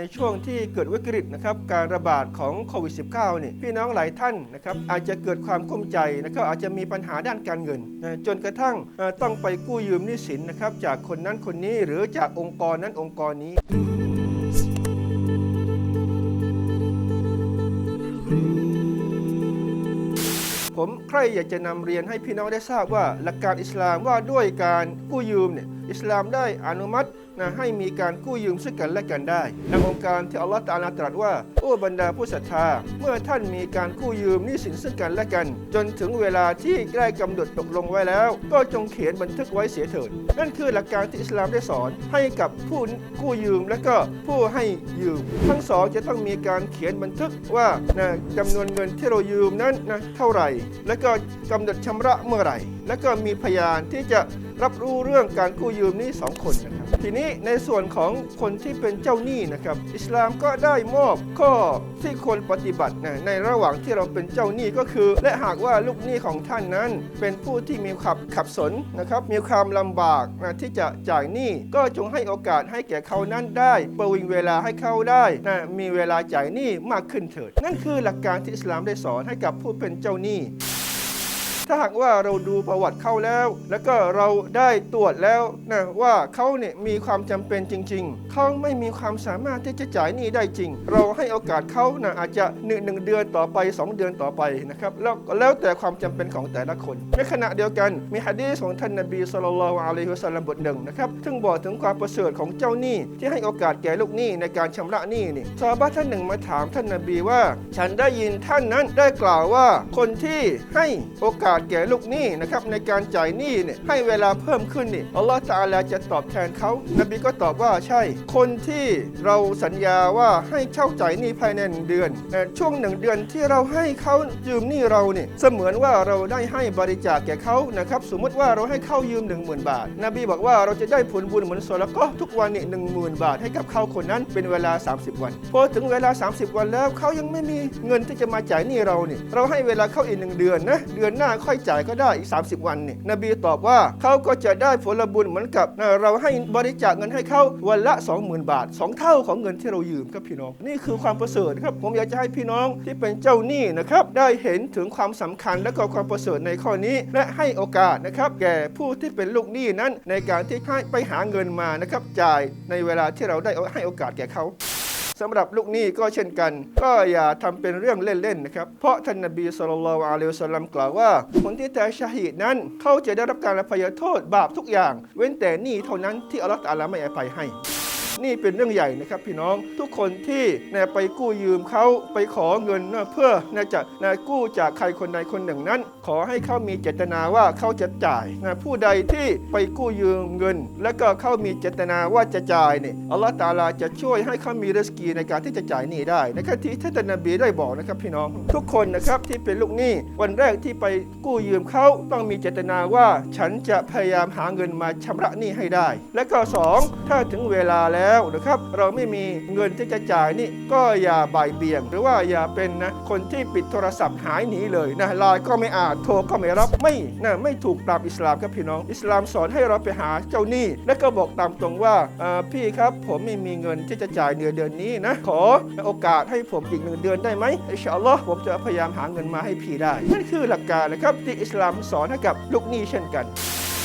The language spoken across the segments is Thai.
ในช่วงที่เกิดวิกฤตนะครับการระบาดของโควิด -19 นี่พี่น้องหลายท่านนะครับอาจจะเกิดความกุ้มใจนะครับอาจจะมีปัญหาด้านการเงินนะจนกระทั่งต้องไปกู้ยืมหนี้สินนะครับจากคนนั้นคนนี้หรือจากองค์กรนั้นองค์กรนี้ผมใครอยากจะนำเรียนให้พี่น้องได้ทราบว่าหลักการอิสลามว่าด้วยการกู้ยืมเนี่ยอิสลามได้อนุมัตินะให้มีการกู้ยืมซึ่งกันและกันได้ในองค์การที่อัลลอฮฺตาลาตรัสว่า โอ้บรรดาผู้ศรัทธา เมื่อท่านมีการกู้ยืมหนี้สินซึ่งกันและกัน จนถึงเวลาที่ได้กำหนดตกลงไว้แล้ว ก็จงเขียนบันทึกไว้เสียเถิด นั่นคือหลักการที่อิสลามได้สอนให้กับผู้กู้ยืมและก็ผู้ให้ยืม ทั้งสองจะต้องมีการเขียนบันทึกว่านะจำนวนเงินที่เรายืมนั้นนะเท่าไหร่ และก็กำหนดชำระเมื่อไหร่ และก็มีพยานที่จะรับรู้เรื่องการกู้ยืมนี้สองคนนะครับทีนี้ในส่วนของคนที่เป็นเจ้าหนี้นะครับอิสลามก็ได้มอบข้อที่ควรปฏิบัตินะในระหว่างที่เราเป็นเจ้าหนี้ก็คือ และหากว่าลูกหนี้ของท่านนั้น เป็นผู้ที่มีขับขับสนนะครับมีความลำบากนะที่จะจ่ายหนี้ก็จงให้โอกาสให้แก่เขานั้นได้ประวิงเวลาให้เขาได้นะมีเวลาจ่ายหนี้มากขึ้นเถิด นั่นคือหลักการที่อิสลามได้สอนให้กับผู้เป็นเจ้าหนี้ ถ้าหากว่าเราดูประวัติเขาแล้ว แล้วก็เราได้ตรวจแล้วนะว่าเขาเนี่ยมีความจำเป็นจริง ๆ เขาไม่มีความสามารถที่จะจ่ายหนี้ได้จริง เราให้โอกาสเขานะอาจจะหนึ่งหนึ่งเดือนต่อไป 2 เดือนต่อไปนะครับแล้วแล้วแต่ความจำเป็นของแต่ละคน ในขณะเดียวกันมีฮะดีษของท่านนบีสุลต่านอะลัยฮิวะสัลลัมบทหนึ่งนะครับซึ่งบอกถึงความประเสริฐของเจ้าหนี้ที่ให้โอกาสแก่ลูกหนี้ในการชำระหนี้นี่ซาบะท่านหนึ่งมาถามท่านนบีว่า ฉันได้ยินท่านนั้นได้กล่าวว่าคนที่ให้โอกาสแก่ลูกหนี้นะครับในการจ่ายหนี้เนี่ยให้เวลาเพิ่มขึ้นนี่อัลลอฮฺตะอาลาจะตอบแทนเขานบีก็ตอบว่าใช่ คนที่เราสัญญาว่าให้เช่าจ่ายหนี้ภายในหนึ่งเดือน ช่วงหนึ่งเดือนที่เราให้เขายืมหนี้เราเนี่ยเสมือนว่าเราได้ให้บริจาคแก่เขานะครับสมมติว่าเราให้เขายืม 1 0,000 บาท นบีบอกว่าเราจะได้ผลบุญเหมือนโซลก็ทุกวันเนี่ยหนึ่งหมื่นบาทให้กับเขาคนนั้นเป็นเวลา 30 วันพอถึงเวลา 30 วันแล้วเขายังไม่มีเงินที่จะมาจ่ายหนี้เราเนี่ยเราให้เวลาเขาอีกหนึ่งเดือนนะเดือนหน้าค่อยจ่ายก็ได้อีก 30 วันเนี่ยนบีตอบว่าเขาก็จะได้ผลบุญเหมือนกับเราให้บริจาคเงินให้เขาวันละ 20,000 บาท 2 เท่าของเงินที่เรายืมครับพี่น้อง นี่คือความประเสริฐครับผมอยากจะให้พี่น้องที่เป็นเจ้าหนี้นะครับได้เห็นถึงความสำคัญและก็ความประเสริฐในข้อนี้ และให้โอกาสนะครับแก่ผู้ที่เป็นลูกหนี้นั้นในการที่ให้ไปหาเงินมานะครับจ่ายในเวลาที่เราได้ให้โอกาสแก่เขา สำหรับลูกหนี้ก็เช่นกัน ก็อย่าทำเป็นเรื่องเล่นๆนะครับ เพราะท่านนบีสุลต่านอะลัยฮิวะสัลลัมกล่าวว่า คนที่แตายชาฮีดนั้นเขาจะได้รับการอภัยโทษบาปทุกอย่าง เว้นแต่หนี้เท่านั้นที่อัลลอฮฺตาลาไม่อภัยให้ นี่เป็นเรื่องใหญ่นะครับพี่น้องทุกคนที่นะไปกู้ยืมเขาไปขอเงินนะเพื่อนะจะนะกู้จากใครคนใดคนหนึ่งนั้น ขอให้เขามีเจตนาว่าเขาจะจ่ายนะผู้ใดที่ไปกู้ยืมเงิน แล้วก็เขามีเจตนาว่าจะจ่ายเนี่ยอัลลอฮฺตาลาจะช่วยให้เขามีริสกีในการที่จะจ่ายหนี้ได้นะครับที่ท่านนบีได้บอกนะครับพี่น้อง ทุกคนนะครับที่เป็นลูกหนี้วันแรกที่ไปกู้ยืมเขาต้องมีเจตนาว่าฉันจะพยายามหาเงินมาชำระหนี้ให้ได้ และก็สองถ้าถึงเวลาแล้วนะครับ เราไม่มีเงินที่จะจ่ายนี่ก็อย่าบ่ายเบี่ยง หรือว่าอย่าเป็นนะคนที่ปิดโทรศัพท์หายหนีเลยนะไลน์ก็ไม่อ่านโทรก็ไม่รับไม่นะไม่ถูกตามอิสลามครับพี่น้อง อิสลามสอนให้เราไปหาเจ้าหนี้ และก็บอกตามตรงว่าพี่ครับผมไม่มีเงินที่จะจ่ายเดือนเดือนนี้นะขอโอกาสให้ผมอีกหนึ่งเดือนได้ไหมอิชอัลลอฮ์ผมจะพยายามหาเงินมาให้พี่ได้นั่นคือหลักการนะครับที่อิสลามสอนให้กับลูกหนี้เช่นกัน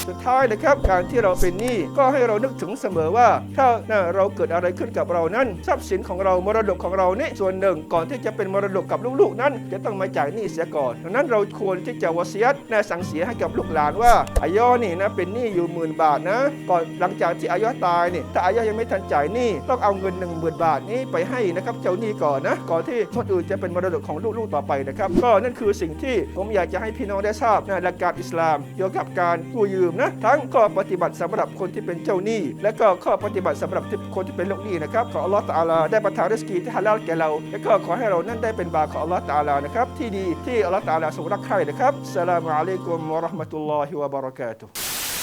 สุดท้ายนะครับการที่เราเป็นหนี้ก็ให้เรานึกถึงเสมอว่า ถ้านะเราเกิดอะไรขึ้นกับเรานั้น ทรัพย์สินของเรามรดกของเรานี่ส่วนหนึ่ง ก่อนที่จะเป็นมรดกกับลูกๆ นั้น จะต้องมาจ่ายหนี้เสียก่อนดังนั้นเราควรที่จะวเสียตนะสั่งเสียให้กับลูกหลานว่าอายอนี่นะเป็นหนี้อยู่หมื่นบาทนะ ก่อนหลังจากที่อายอตายนี่ถ้าอายอยังไม่ทันจ่ายหนี้ต้องเอาเงิน 1 0,000 บาทนี้ไปให้นะครับเจ้าหนี้ก่อนนะก่อนที่คนอื่นจะเป็นมรดกของลูกๆต่อไปนะครับก็นั่นคือสิ่งที่ผมอยากจะให้พี่น้องได้ทราบนะหลักการอิสลามเกี่ยวกับการกู้ยืมนะทั้งข้อปฏิบัติสำหรับคนที่เป็นเจ้าหนี้ และก็ข้อปฏิบัติสำหรับคนที่เป็นลูกหนี้นะครับขออัลลอฮฺตะอาลาได้ประทานริสกีที่ฮาลาลแก่เรา และก็ขอให้เรานั้นได้เป็นบาของอัลลอฮฺตะอาลานะครับที่ดีที่อัลลอฮฺตะอาลาทรงรักใคร่นะครับสลามอะลัยกุมวะเราะห์มะตุลลอฮิวะบะเราะกาตุฮ์